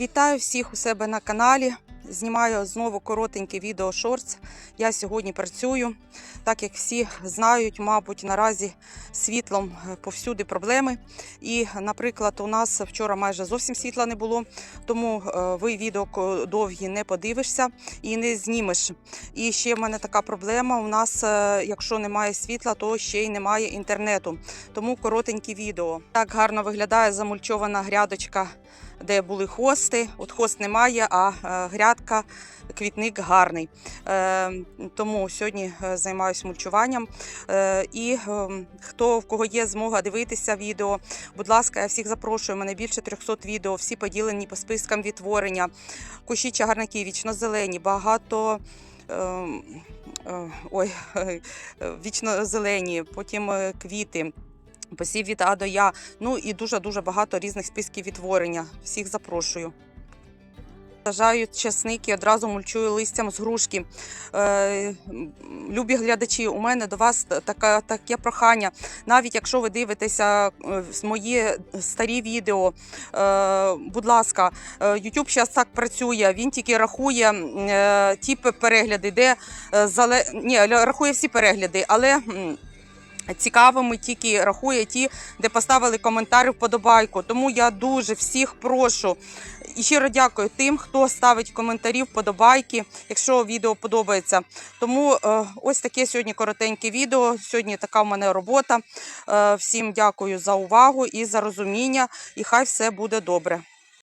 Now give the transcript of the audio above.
Вітаю всіх у себе на каналі. Знімаю знову коротеньке відео шортс. Я сьогодні працюю. Так як всі знають, мабуть, наразі світлом е, повсюди проблеми. І, наприклад, у нас вчора майже зовсім світла не було, тому е, ви відео довгі не подивишся і не знімеш. І ще в мене така проблема. У нас, е, якщо немає світла, то ще й немає інтернету. Тому коротенькі відео. Так гарно виглядає замульчована грядочка де були хости. От хост немає, а е, грядка, квітник гарний. Е, Тому сьогодні е, займаюся мульчуванням. І хто в кого є змога дивитися відео, будь ласка, я всіх запрошую. У мене більше 300 відео, всі поділені по спискам відтворення. Кущі чагарники, вічно-зелені, багато. Ой, вічно зелені, потім квіти, посів від А до Я. Ну і дуже дуже багато різних списків відтворення. Всіх запрошую. Сажаю часник одразу мульчую листям з грушки. Е, любі глядачі, у мене до вас така, таке прохання. Навіть якщо ви дивитеся е, мої старі відео, е, будь ласка, е, YouTube зараз так працює, він тільки рахує е, ті перегляди, де е, зале... Ні, рахує всі перегляди, але. Цікавими тільки рахує ті, де поставили коментар вподобайку. Тому я дуже всіх прошу і щиро дякую тим, хто ставить коментарі, вподобайки, якщо відео подобається. Тому е, ось таке сьогодні коротеньке відео. Сьогодні така в мене робота. Е, всім дякую за увагу і за розуміння. І хай все буде добре.